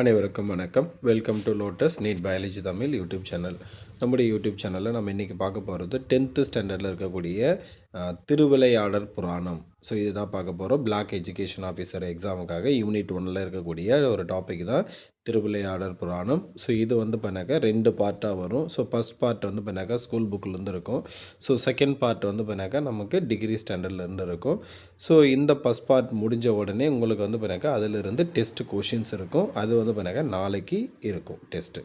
அனைவருக்கும் வணக்கம். Welcome to Lotus NEET biology Tamil YouTube channel நம்முடைய யூடியூப் சேனலில் நம்ம இன்றைக்கி பார்க்க போகிறது டென்த்து ஸ்டாண்டர்டில் இருக்கக்கூடிய திருவிளையாடர் திருவிளையாடற் புராணம். ஸோ இதுதான் பார்க்க போகிறோம் பிளாக் எஜுகேஷன் ஆஃபீஸர் எக்ஸாமுக்காக யூனிட் ஒன்னில் இருக்கக்கூடிய ஒரு டாபிக் தான். திருவிளையாடற் புராணம். ஸோ இது வந்து பண்ணாக்கா ரெண்டு பார்ட்டாக வரும். ஸோ ஃபஸ்ட் பார்ட் வந்து பண்ணாக்கா ஸ்கூல் புக்கிலேருந்து இருக்கும். ஸோ செகண்ட் பார்ட் வந்து பண்ணாக்கா நமக்கு டிகிரி ஸ்டாண்டர்ட்லேருந்து இருக்கும். ஸோ இந்த ஃபஸ்ட் பார்ட் முடிஞ்ச உடனே உங்களுக்கு வந்து பண்ணாக்கா அதிலிருந்து டெஸ்ட் கொஷின்ஸ் இருக்கும். அது வந்து பண்ணாக்கா நாளைக்கு இருக்கும் டெஸ்ட்டு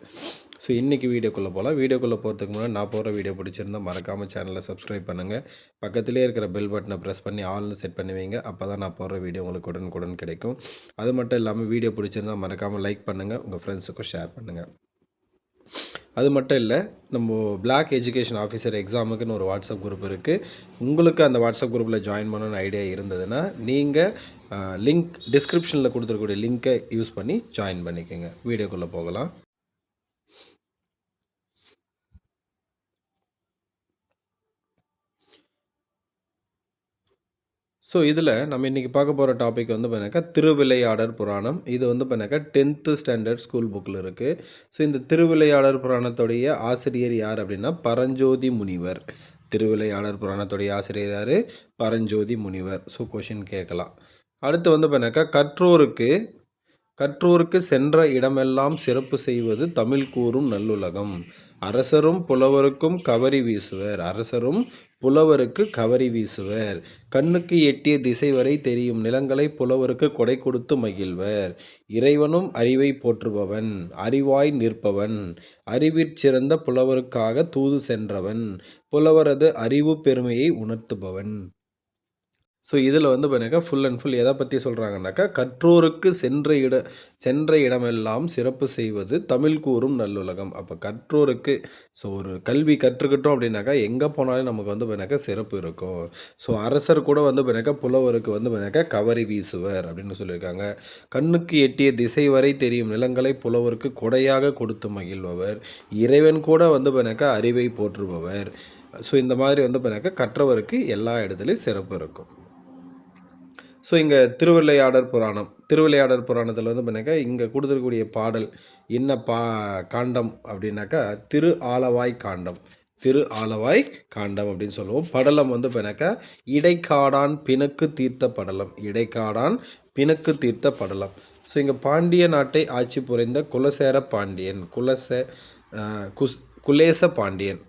ஸோ இன்றைக்கி வீடியோக்குள்ளே போகலாம் வீடியோக்குள்ளே போகிறதுக்கு முன்னாடி நான் போகிற வீடியோ பிடிச்சிருந்தா மறக்காமல் சேனலை சப்ஸ்கிரைப் பண்ணுங்கள் பக்கத்துலேயே இருக்கிற பெல் பட்டனை ப்ரெஸ் பண்ணி ஆல்னு செட் பண்ணுவீங்க அப்போ தான் நான் போடுற வீடியோ உங்களுக்கு உடனுக்குடன் கிடைக்கும். அது மட்டும் இல்லாமல் வீடியோ பிடிச்சிருந்தா மறக்காமல் லைக் பண்ணுங்கள் உங்கள் ஃப்ரெண்ட்ஸுக்கும் ஷேர் பண்ணுங்கள் அது மட்டும் இல்லை நம்ம பிளாக் எஜுகேஷன் ஆஃபீஸர் எக்ஸாமுக்குன்னு ஒரு வாட்ஸ்அப் குரூப் இருக்குது உங்களுக்கு அந்த வாட்ஸ்அப் குரூப்பில் ஜாயின் பண்ணணும்னு ஐடியா இருந்ததுன்னா நீங்கள் லிங்க் டிஸ்கிரிப்ஷனில் கொடுத்துருக்கூடிய லிங்க்கை யூஸ் பண்ணி ஜாயின் பண்ணிக்கோங்க. வீடியோக்குள்ளே போகலாம். ஸோ இதில் நம்ம இன்றைக்கி பார்க்க போகிற டாபிக் வந்து பண்ணாக்கா திருவிளையாடர் புராணம். இது வந்து பண்ணாக்கா டென்த்து ஸ்டாண்டர்ட் ஸ்கூல் புக்கில் இருக்குது ஸோ இந்த திருவிளையாடர் புராணத்துடைய ஆசிரியர் யார் அப்படின்னா பரஞ்சோதி முனிவர். திருவிளையாடர் புராணத்துடைய ஆசிரியர் யார்? பரஞ்சோதி முனிவர். ஸோ கொஷின் கேட்கலாம். அடுத்து வந்து பார்த்தினாக்கா கற்றோருக்கு கற்றோருக்கு சென்ற இடமெல்லாம் சிறப்பு செய்வது தமிழ் கூறும் நல்லுலகம். அரசரும் புலவருக்கும் கவரி வீசுவர். அரசரும் புலவருக்கு கவரி வீசுவர். கண்ணுக்கு எட்டிய திசை வரை தெரியும் நிலங்களை புலவருக்கு கொடை கொடுத்து மகிழ்வர். இறைவனும் அறிவை போற்றுபவன் அறிவாய் நிற்பவன். அறிவிற் சிறந்த புலவருக்காக தூது சென்றவன். புலவரது அறிவு பெருமையை உணர்த்துபவன். ஸோ இதில் வந்து பார்த்தீங்கன்னா ஃபுல் அண்ட் ஃபுல் எதை பற்றி சொல்கிறாங்கனாக்கா கற்றோருக்கு சென்ற இட சென்ற இடமெல்லாம் சிறப்பு செய்வது தமிழ் கூறும் நல்லுலகம். அப்போ கற்றோருக்கு ஸோ ஒரு கல்வி கற்றுக்கிட்டோம் அப்படின்னாக்கா எங்கே போனாலும் நமக்கு வந்து பார்த்தினாக்கா சிறப்பு இருக்கும். ஸோ அரசர் கூட வந்து பார்த்தீங்கன்னாக்கா புலவருக்கு வந்து பார்த்தினாக்கா கவரி வீசுவர் அப்படின்னு சொல்லியிருக்காங்க. கண்ணுக்கு எட்டிய திசை வரை தெரியும் நிலங்களை புலவருக்கு கொடையாக கொடுத்து மகிழ்பவர். இறைவன் கூட வந்து பார்த்தினாக்கா அறிவை போற்றுபவர். ஸோ இந்த மாதிரி வந்து பார்த்தினாக்கா கற்றவருக்கு எல்லா இடத்துலையும் சிறப்பு இருக்கும். ஸோ இங்கே திருவிளையாடற் புராணம். திருவிளையாடற் புராணத்தில் வந்து பண்ணாக்கா இங்கே கொடுத்துருக்கக்கூடிய பாடல் என்ன பா காண்டம் அப்படின்னாக்கா திரு ஆலவாய் காண்டம். திரு ஆலவாய் காண்டம் அப்படின்னு சொல்லுவோம். படலம் வந்து பண்ணாக்கா இடைக்காடான் பிணக்கு தீர்த்த படலம். இடைக்காடான் பிணக்கு தீர்த்த படலம். ஸோ இங்கே பாண்டிய நாட்டை ஆட்சி புரிந்த குலசேர பாண்டியன் குலச குஸ் குலேச பாண்டியன்.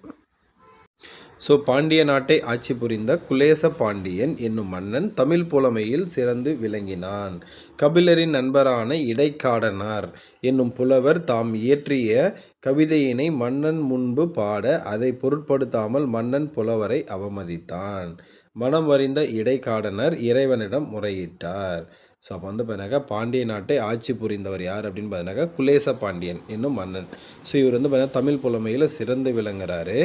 ஸோ பாண்டிய நாட்டை ஆட்சி புரிந்த குலேச பாண்டியன் என்னும் மன்னன் தமிழ் புலமையில் சிறந்து விளங்கினான். கபிலரின் நண்பரான இடைக்காடனார் என்னும் புலவர் தாம் இயற்றிய கவிதையினை மன்னன் முன்பு பாட அதை பொருட்படுத்தாமல் மன்னன் புலவரை அவமதித்தான். மனம் வரிந்த இடைக்காடனர் இறைவனிடம் முறையிட்டார். ஸோ அப்போ வந்து பார்த்தினாக்கா பாண்டிய நாட்டை ஆட்சி புரிந்தவர் யார் அப்படின்னு பார்த்தீங்கன்னாக்கா குலேச பாண்டியன் என்னும் மன்னன். ஸோ இவர் வந்து பார்த்தீங்கன்னா தமிழ் புலமையில் சிறந்து விளங்குறாரு.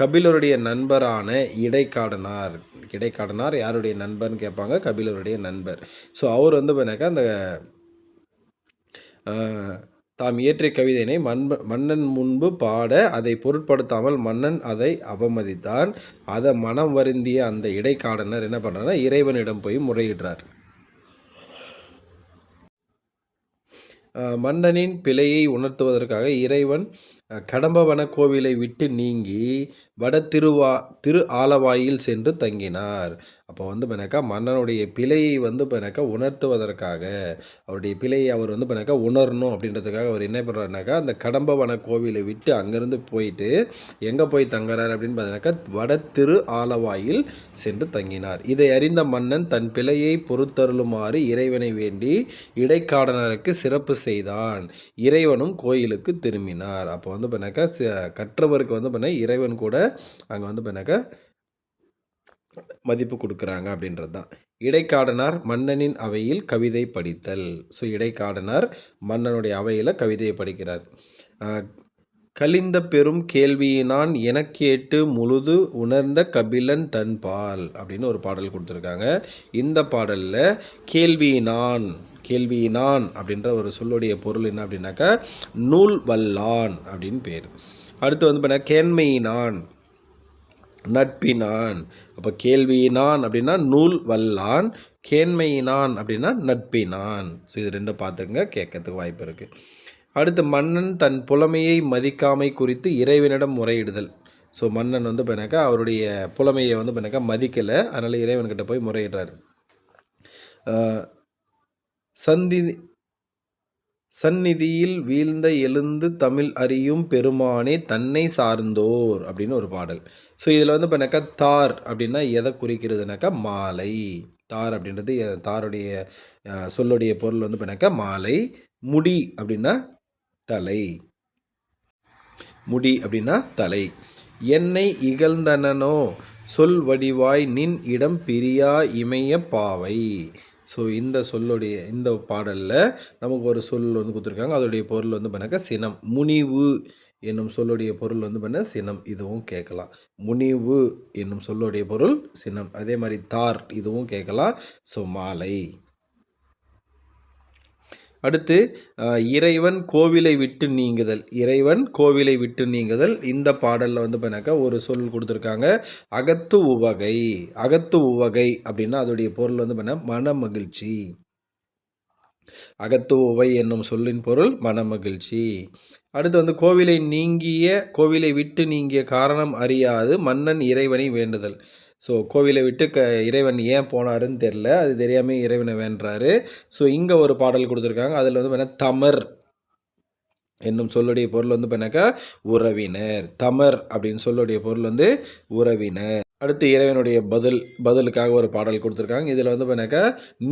கபிலருடைய நண்பரான இடைக்காடனார். இடைக்காடனார் யாருடைய நண்பர்னு கேட்பாங்க? கபிலருடைய நண்பர். ஸோ அவர் வந்து பார்த்தீங்கன்னாக்கா அந்த தாம் இயற்றிய கவிதையினை மன்ப மன்னன் முன்பு பாட அதை பொருட்படுத்தாமல் மன்னன் அதை அவமதித்தான். அதை மனம் வருந்திய அந்த இடைக்காடனர் என்ன பண்ணுறாருன்னா இறைவனிடம் போய் முறையிடுறார். மன்னனின் பிழையை உணர்த்துவதற்காக இறைவன் கடம்பவன கோவிலை விட்டு நீங்கி வட திருவா திரு ஆலவாயில் சென்று தங்கினார். அப்போ வந்து பண்ணாக்கா மன்னனுடைய பிழையை வந்து பண்ணாக்கா உணர்த்துவதற்காக அவருடைய பிழையை அவர் வந்து பண்ணாக்கா உணரணும் அப்படின்றதுக்காக அவர் என்ன பண்ணுறாருனாக்கா அந்த கடம்பவன கோவிலை விட்டு அங்கேருந்து போயிட்டு எங்கே போய் தங்குறார் அப்படின்னு பார்த்தீங்கன்னாக்கா வட திரு ஆலவாயில் சென்று தங்கினார். இதை அறிந்த மன்னன் தன் பிழையை பொறுத்தருளுமாறு இறைவனை வேண்டி இடைக்காடனருக்கு சிறப்பு செய்தான். இறைவனும் கோயிலுக்கு திரும்பினார். அப்போ வந்து பண்ணாக்கா கற்றவருக்கு வந்து பண்ண இறைவன் கூட அங்கே வந்து பண்ணாக்கா மதிப்பு கொடுக்குறாங்க அப்படின்றது தான். இடைக்காடனார் மன்னனின் அவையில் கவிதை படித்தல். ஸோ இடைக்காடனார் மன்னனுடைய அவையில் கவிதையை படிக்கிறார். கலிந்த பெரும் கேள்வியினான் எனக்கேட்டு முழுது உணர்ந்த கபிலன் தன்பால் அப்படின்னு ஒரு பாடல் கொடுத்துருக்காங்க. இந்த பாடலில் கேள்வியினான் கேள்வியினான் அப்படின்ற ஒரு சொல்லுடைய பொருள் என்ன அப்படின்னாக்கா நூல் வல்லான் அப்படின்னு பேர். அடுத்து வந்து பார்த்தீங்கன்னா கேண்மையினான். நட்பினான். அப்போ கேள்வியினான் அப்படின்னா நூல் வல்லான் கேண்மையினான் அப்படின்னா நட்பினான். ஸோ இது ரெண்டும் பார்த்துங்க கேட்கறதுக்கு வாய்ப்பு இருக்குது அடுத்து மன்னன் தன் புலமையை மதிக்காமை குறித்து இறைவனிடம் முறையிடுதல். ஸோ மன்னன் வந்து பின்னாக்கா அவருடைய புலமையை வந்து பின்னாக்கா மதிக்கலை. அதனால் இறைவன்கிட்ட போய் முறையிடுறாரு. சந்தி சந்நிதியில் வீழ்ந்த எழுந்து தமிழ் அறியும் பெருமானே தன்னை சார்ந்தோர் அப்படின்னு ஒரு பாடல். ஸோ இதில் வந்து பண்ணாக்கா தார் அப்படின்னா எதை குறிக்கிறதுனாக்கா மாலை. தார் அப்படின்றது எ- தாருடைய சொல்லுடைய பொருள் வந்து பண்ணாக்கா மாலை. முடி அப்படின்னா தலை. முடி அப்படின்னா தலை. என்னை இகழ்ந்தனனோ சொல் வடிவாய் நின் இடம் பிரியா இமய பாவை. ஸோ இந்த சொல்லுடைய இந்த பாடலில் நமக்கு ஒரு சொல் வந்து கொடுத்துருக்காங்க. அதோடைய பொருள் வந்து பண்ணாக்கா சினம். முனிவு என்னும் சொல்லுடைய பொருள் வந்து பண்ண சினம். இதுவும் கேட்கலாம். முனிவு என்னும் சொல்லுடைய பொருள் சினம். அதே மாதிரி தார் இதுவும் கேட்கலாம். ஸோ மாலை. அடுத்து இறைவன் கோவிலை விட்டு நீங்குதல். இறைவன் கோவிலை விட்டு நீங்குதல். இந்த பாடலில் வந்து பண்ணாக்கா ஒரு சொல் கொடுத்துருக்காங்க. அகத்து உவகை. அகத்து உவகை அப்படின்னா அதோடைய பொருள் வந்து பண்ண மன மகிழ்ச்சி அகத்து உவை என்னும் சொல்லின் பொருள் மனமகிழ்ச்சி. அடுத்து வந்து கோவிலை நீங்கிய கோவிலை விட்டு நீங்கிய காரணம் அறியாது. மன்னன் இறைவனை வேண்டுதல். ஸோ கோவிலை விட்டு க இறைவன் ஏன் போனாருன்னு தெரில அது தெரியாமல் இறைவனை வேண்டுறாரு ஸோ இங்கே ஒரு பாடல் கொடுத்துருக்காங்க. அதில் வந்து பார்த்தா தமர் என்னும் சொல்லுடைய பொருள் வந்து பண்ணாக்கா உறவினர் தமர் அப்படின்னு சொல்லுடைய பொருள் வந்து உறவினர் அடுத்து இறைவனுடைய பதில் பதிலுக்காக ஒரு பாடல் கொடுத்துருக்காங்க. இதில் வந்து பண்ணாக்கா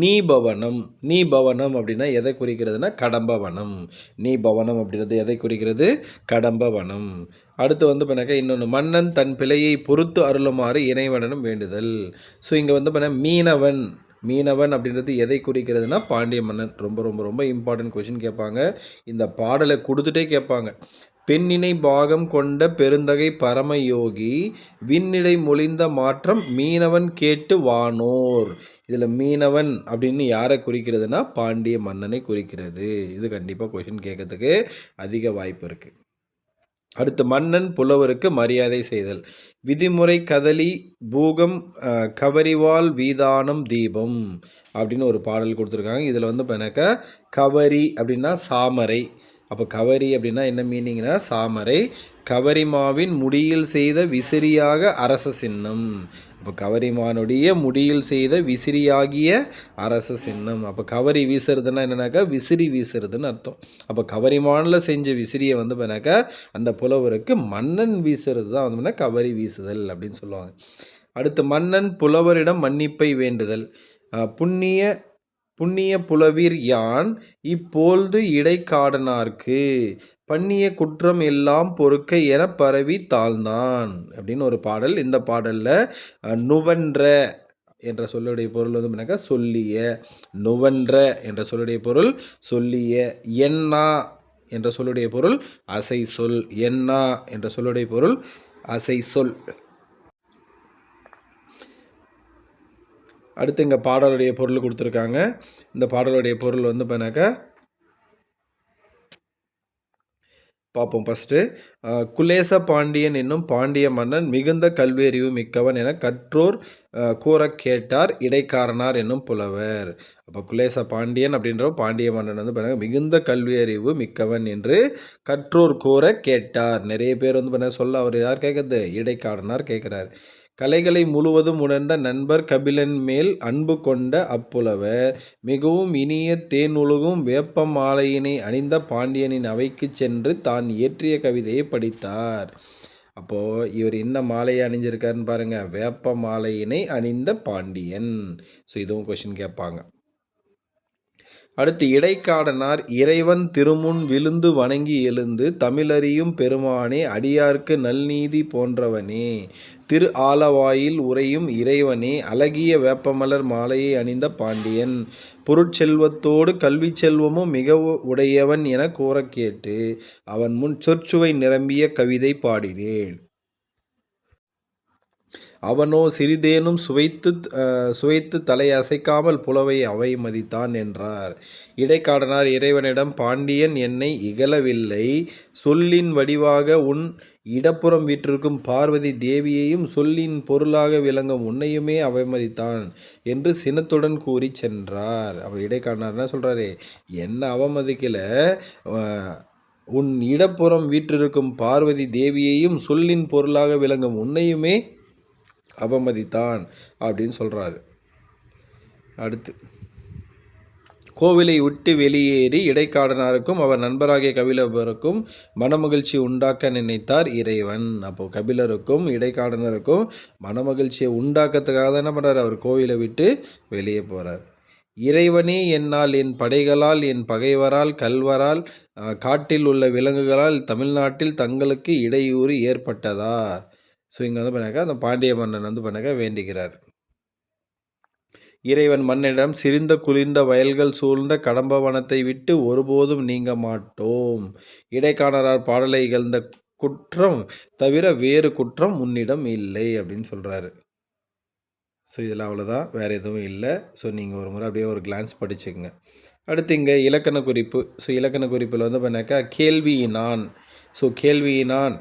நீ பவனம் நீ பவனம் அப்படின்னா எதை குறிக்கிறதுனா கடம்பவனம். நீ பவனம் அப்படின்றது எதை குறிக்கிறது? கடம்பவனம். அடுத்து வந்து பண்ணாக்கா இன்னொன்று மன்னன் தன் பிழையை பொறுத்து அருளுமாறு இணைவனும் வேண்டுதல். ஸோ இங்கே வந்து பண்ண மீனவன் மீனவன் அப்படின்றது எதை குறிக்கிறதுனா பாண்டிய மன்னன். ரொம்ப ரொம்ப ரொம்ப இம்பார்ட்டன்ட் கொஷின் கேட்பாங்க. இந்த பாடலை கொடுத்துட்டே கேட்பாங்க. பெண்ணினை பாகம் கொண்ட பெருந்தகை பரமயோகி விண்ணிடை மொழிந்த மாற்றம் மீனவன் கேட்டு வானோர். இதில் மீனவன் அப்படின்னு யாரை குறிக்கிறதுனா பாண்டிய மன்னனை குறிக்கிறது. இது கண்டிப்பாக கொஷின் கேட்கறதுக்கு அதிக வாய்ப்பு இருக்குது அடுத்து மன்னன் புலவருக்கு மரியாதை செய்தல். விதிமுறை கதலி பூகம் கவரிவால் வீதானம் தீபம் அப்படின்னு ஒரு பாடல் கொடுத்துருக்காங்க. இதில் வந்து பண்ணாக்கா கவரி அப்படின்னா சாமரை. அப்போ கவரி அப்படின்னா என்ன மீனிங்னா சாமரை கவரிமாவின் முடியில் செய்த விசிறியாக அரச சின்னம். அப்போ கவரிமானுடைய முடியில் செய்த விசிறியாகிய அரச சின்னம். அப்போ கவரி வீசுறதுன்னா என்னன்னாக்கா விசிறி வீசுறதுன்னு அர்த்தம். அப்போ கவரிமானில் செஞ்ச விசிறியை வந்து பண்ணாக்கா அந்த புலவருக்கு மன்னன் வீசுறது தான் வந்து கவரி வீசுதல் அப்படின்னு சொல்லுவாங்க. அடுத்து மன்னன் புலவரிடம் மன்னிப்பை வேண்டுதல். புண்ணிய புண்ணிய புலவீர் யான் இப்போழ்து இடைக்காடனார்க்கு. பண்ணிய குற்றம் எல்லாம் பொறுக்க என பரவி தாழ்ந்தான். அப்படின்னு ஒரு பாடல். இந்த பாடலில் நுவன்ற என்ற சொல்லுடைய பொருள் வந்து என்னக்கா? சொல்லிய. நுவன்ற என்ற சொல்லுடைய பொருள் சொல்லிய. என்னா என்ற சொல்லுடைய பொருள் அசை சொல் என்னா என்ற சொல்லுடைய பொருள் அசை சொல் அடுத்து இங்கே பாடலுடைய பொருள் கொடுத்துருக்காங்க. இந்த பாடலுடைய பொருள் வந்து பண்ணாக்கா பார்ப்போம் ஃபஸ்ட்டு குலேச பாண்டியன் என்னும் பாண்டிய மன்னன் மிகுந்த கல்வியறிவு மிக்கவன் என கற்றோர் கூற கூறக் கேட்டார் இடைக்காரனார் என்னும் புலவர். அப்போ குலேச பாண்டியன் அப்படின்ற பாண்டிய மன்னன் வந்து பாருங்க மிகுந்த கல்வியறிவு மிக்கவன் என்று கற்றோர் கூற கேட்டார். நிறைய பேர் வந்து பண்ண சொல்ல அவர் யார் கேட்குறது இடைக்காரனார் கேட்குறார் கலைகளை முழுவதும் உணர்ந்த நண்பர் கபிலன் மேல் அன்பு கொண்ட அப்புலவர் மிகவும் இனிய தேனுலகும் வேப்ப மாலையினை அணிந்த பாண்டியனின் அவைக்கு சென்று தான் இயற்றிய கவிதையை படித்தார். அப்போது இவர் என்ன மாலையை அணிஞ்சிருக்காருன்னு பாருங்க. வேப்ப மாலையினை அணிந்த பாண்டியன். ஸோ இதுவும் கொஷின் கேட்பாங்க. அடுத்து இடைக்காடனார் இறைவன் திருமுன் விழுந்து வணங்கி எழுந்து தமிழறியும் பெருமானே அடியார்க்கு நல்நீதி போன்றவனே. திரு ஆலவாயில் உறையும் இறைவனே அழகிய வேப்பமலர் மாலையை அணிந்த பாண்டியன். பொருட்செல்வத்தோடு கல்வி செல்வமும் மிக உடையவன் என கூற கேட்டு அவன் முன் சொற்சுவை நிரம்பிய கவிதை பாடினேன். அவனோ சிறிதேனும் சுவைத்து சுவைத்து தலை அசைக்காமல் புலவை அவை மதித்தான் என்றார். இடைக்காடனார் இறைவனிடம் பாண்டியன் என்னை இகழவில்லை. சொல்லின் வடிவாக உன் இடப்புறம் வீற்றிருக்கும் பார்வதி தேவியையும் சொல்லின் பொருளாக விளங்கும் உன்னையுமே அவமதித்தான் என்று சினத்துடன் கூறி சென்றார். அவர் இடைக்காடனார் என்ன சொல்கிறாரு என்ன அவமதிக்கல? உன் இடப்புறம் வீற்றிருக்கும் பார்வதி தேவியையும் சொல்லின் பொருளாக விளங்கும் உன்னையுமே அவமதித்தான் அப்படின்னு சொல்கிறாரு அடுத்து கோவிலை விட்டு வெளியேறி இடைக்காடனாருக்கும் அவர் நண்பராகிய கபிலருக்கும் மனமகிழ்ச்சி உண்டாக்க நினைத்தார் இறைவன். அப்போது கபிலருக்கும் இடைக்காடனருக்கும் மனமகிழ்ச்சியை உண்டாக்கத்துக்காக தான் என்ன பண்ணுறாரு அவர் கோவிலை விட்டு வெளியே போகிறார் இறைவனே என்னால் என் படைகளால் என் பகைவரால் கல்வரால் காட்டில் உள்ள விலங்குகளால் தமிழ்நாட்டில் தங்களுக்கு இடையூறு ஏற்பட்டதா? ஸோ இங்கே வந்து பண்ணாக்கா அந்த பாண்டிய மன்னன் வந்து பண்ணாக்கா வேண்டிக்கிறார் இறைவன் மன்னிடம் சிரிந்த குளிர்ந்த வயல்கள் சூழ்ந்த கடம்ப வனத்தை விட்டு ஒருபோதும் நீங்க மாட்டோம். இடைக்காணரார் பாடலை இகழ்ந்த குற்றம் தவிர வேறு குற்றம் உன்னிடம் இல்லை அப்படின்னு சொல்கிறாரு ஸோ இதில் அவ்வளோதான் வேறு எதுவும் இல்லை. ஸோ நீங்கள் ஒரு முறை அப்படியே ஒரு கிளான்ஸ் படிச்சுக்கங்க. அடுத்து இங்கே இலக்கண குறிப்பு. ஸோ இலக்கண குறிப்பில் வந்து பண்ணாக்கா கேள்வியினான். ஸோ கேள்வியினான்.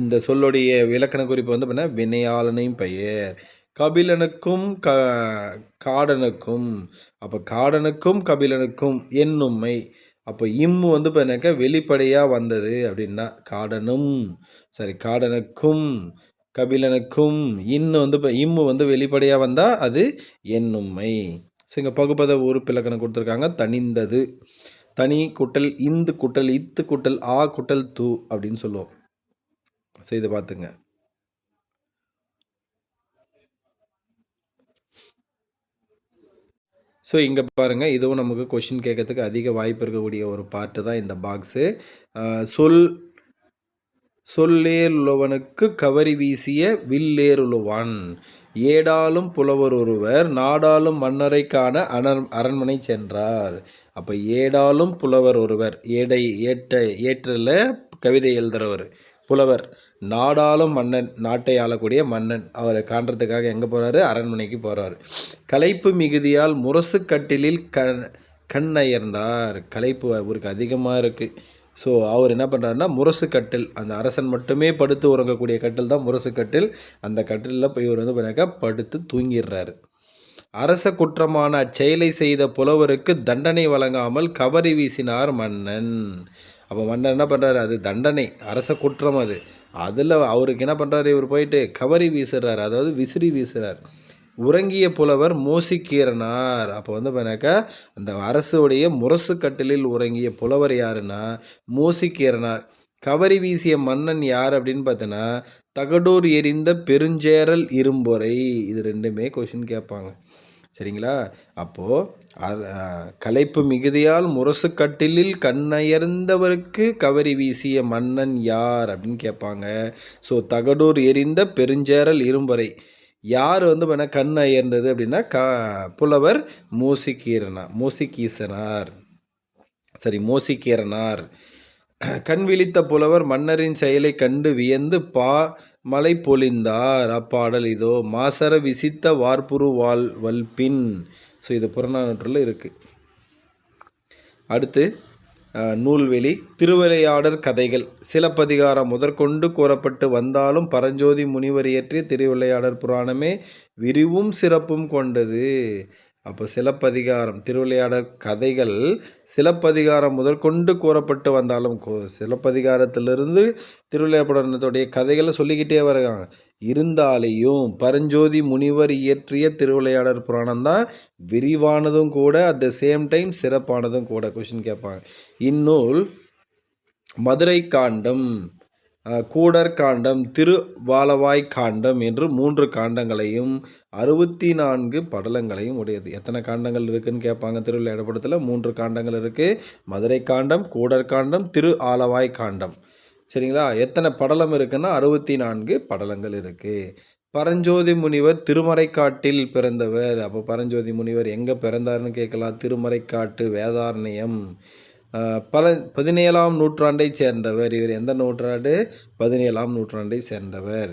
இந்த சொல்லுடைய விளக்கண குறிப்பு வந்து பண்ண வினையாளனையும் பெயர். கபிலனுக்கும் க காடனுக்கும் அப்போ காடனுக்கும் கபிலனுக்கும் என்னும்மை. அப்போ இம்மு வந்து பண்ணாக்க வெளிப்படையாக வந்தது அப்படின்னா காடனும் சரி காடனுக்கும் கபிலனுக்கும் இன்னு வந்து இப்போ இம்மு வந்து வெளிப்படையாக வந்தால் அது என்னும்மை. ஸோ இங்கே பகுபத உறுப்பிலக்கணம் கொடுத்துருக்காங்க தனிந்தது. தனி குட்டல் இந்து குட்டல் இத்து குட்டல் ஆ குட்டல் து அப்படின்னு சொல்லுவோம். செய்து இதை பார்த்துங்க. ஸோ இங்கே பாருங்கள் இதுவும் நமக்கு கொஷின் கேட்கறதுக்கு அதிக வாய்ப்பு இருக்கக்கூடிய ஒரு பார்ட்டு தான் இந்த பாக்ஸு சொல் சொல்லேருள்ளவனுக்கு கவரி வீசிய வில்லேருளுவான் ஏடாலும் புலவர் ஒருவர் நாடாலும் மன்னரை காண அனர் அரண்மனை சென்றார். அப்போ ஏடாலும் புலவர் ஒருவர் ஏடை ஏட்ட ஏற்றில் கவிதை எழுதுறவர். புலவர் நாடாளும் மன்னன் நாட்டை ஆளக்கூடிய மன்னன். அவரை காண்றதுக்காக எங்கே போகிறாரு அரண்மனைக்கு போகிறாரு களைப்பு மிகுதியால் முரசு கட்டிலில் கண் கண் அயர்ந்தார். களைப்பு அவருக்கு அதிகமாக இருக்குது ஸோ அவர் என்ன பண்ணுறாருன்னா முரசு கட்டில் அந்த அரசன் மட்டுமே படுத்து உறங்கக்கூடிய கட்டில் தான் முரசு கட்டில். அந்த கட்டிலில் போய் இவர் வந்து பண்ணாக்கா படுத்து தூங்கிடுறாரு. அரச குற்றமான அச்செயலை செய்த புலவருக்கு தண்டனை வழங்காமல் கவரி வீசினார் மன்னன். அப்போ மன்னர் என்ன பண்ணுறாரு அது தண்டனை அரச குற்றம் அது. அதில் அவருக்கு என்ன பண்ணுறாரு இவர் போயிட்டு கவரி வீசுறாரு. அதாவது விசிறி வீசுறார். உறங்கிய புலவர் மோசிக்கீரனார் அப்போ வந்து பார்த்தாக்கா அந்த அரசுடைய முரசு கட்டிலில் உறங்கிய புலவர் யாருன்னா? மோசிக்கீரனார் கவரி வீசிய மன்னன் யார் அப்படின்னு பார்த்தோன்னா தகடூர் எரிந்த பெருஞ்சேரல் இரும்பொறை. இது ரெண்டுமே கொஷின் கேட்பாங்க. சரிங்களா? அப்போது அது களைப்பு மிகுதியால் முரசு கட்டிலில் கண்ணயர்ந்தவருக்கு கவரி வீசிய மன்னன் யார் அப்படின்னு கேட்பாங்க. ஸோ தகடூர் எரிந்த பெருஞ்சேரல் இரும்பறை. யார் வந்து பண்ண கண் அயர்ந்தது அப்படின்னா க புலவர் மூசிக்கீரனா மூசிக்கீசனார் சரி மோசிக்கீரனார் கண் விழித்த புலவர் மன்னரின் செயலை கண்டு வியந்து பா மலை பொழிந்தார். அப்பாடல் இதோ மாசர விசித்த வார்ப்புரு வால் வல்பின். ஸோ இது புறநானூற்றில் இருக்குது அடுத்து நூல்வெளி திருவிளையாடற் கதைகள். சிலப்பதிகாரம் முதற்கொண்டு கூறப்பட்டு வந்தாலும் பரஞ்சோதி முனிவர் இயற்றிய திருவிளையாடற் புராணமே விரிவும் சிறப்பும் கொண்டது. அப்போ சிலப்பதிகாரம் திருவிளையாடற் கதைகள் சிலப்பதிகாரம் முதற்கொண்டு கூறப்பட்டு வந்தாலும் கோ- சிலப்பதிகாரத்திலிருந்து திருவிளையாடனுடைய கதைகளை சொல்லிக்கிட்டே வருகாங்க இருந்தாலேயும் பரஞ்சோதி முனிவர் இயற்றிய திருவிளையாடற் புராணம் தான் விரிவானதும் கூட அட் த சேம் டைம் சிறப்பானதும் கூட கொஷின் கேட்பாங்க. இந்நூல் மதுரை காண்டம் கூடர் காண்டம் திருவாலவாய் காண்டம் என்று மூன்று காண்டங்களையும் அறுபத்தி நான்கு படலங்களையும் உடையது. எத்தனை காண்டங்கள் இருக்குன்னு கேட்பாங்க திருவிளையாடப்படத்தில் மூன்று காண்டங்கள் இருக்குது மதுரை காண்டம் கூடர் காண்டம் திரு ஆலவாய் காண்டம். சரிங்களா? எத்தனை படலம் இருக்குன்னா அறுபத்தி நான்கு படலங்கள் இருக்குது பரஞ்சோதி முனிவர் திருமறைக்காட்டில் பிறந்தவர். அப்போ பரஞ்சோதி முனிவர் எங்கே பிறந்தாருன்னு கேட்கலாம். திருமறைக்காட்டு வேதாரண்யம். பல பதினேழாம் நூற்றாண்டைச் சேர்ந்தவர். இவர் எந்த நூற்றாண்டு? பதினேழாம் நூற்றாண்டை சேர்ந்தவர்.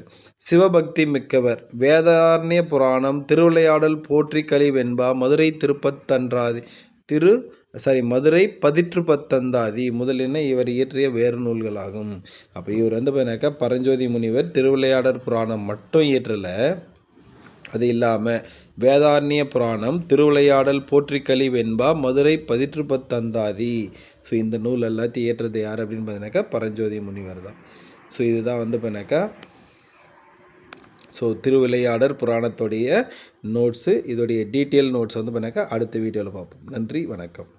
சிவபக்தி மிக்கவர். வேதாரண்ய புராணம் திருவிளையாடல் போற்றி களி வெண்பா மதுரை திருப்பத்தன்றாதி திரு சாரி மதுரை பதிற்று பத்தந்தாதி முதலின இவர் இயற்றிய வேறு நூல்களாகும். அப்போ இவர் வந்து பரஞ்சோதி முனிவர் திருவிளையாடற் புராணம் மட்டும் இயற்றலை. அது இல்லாமல் வேதாரண்ய புராணம் திருவிளையாடல் போற்றிக்கலி வெண்பா மதுரை பதிற்றுப்பத்தந்தாதி ஸோ இந்த நூல் எல்லாத்தையும் இயற்றது யார் அப்படின்னு பார்த்தீங்கன்னாக்கா பரஞ்சோதி முனிவர் தான். ஸோ இதுதான் வந்து பண்ணாக்கா ஸோ திருவிளையாடல் புராணத்துடைய நோட்ஸு இதோடைய டீட்டெயில் நோட்ஸ் வந்து பண்ணாக்கா அடுத்த வீடியோவில் பார்ப்போம். நன்றி வணக்கம்.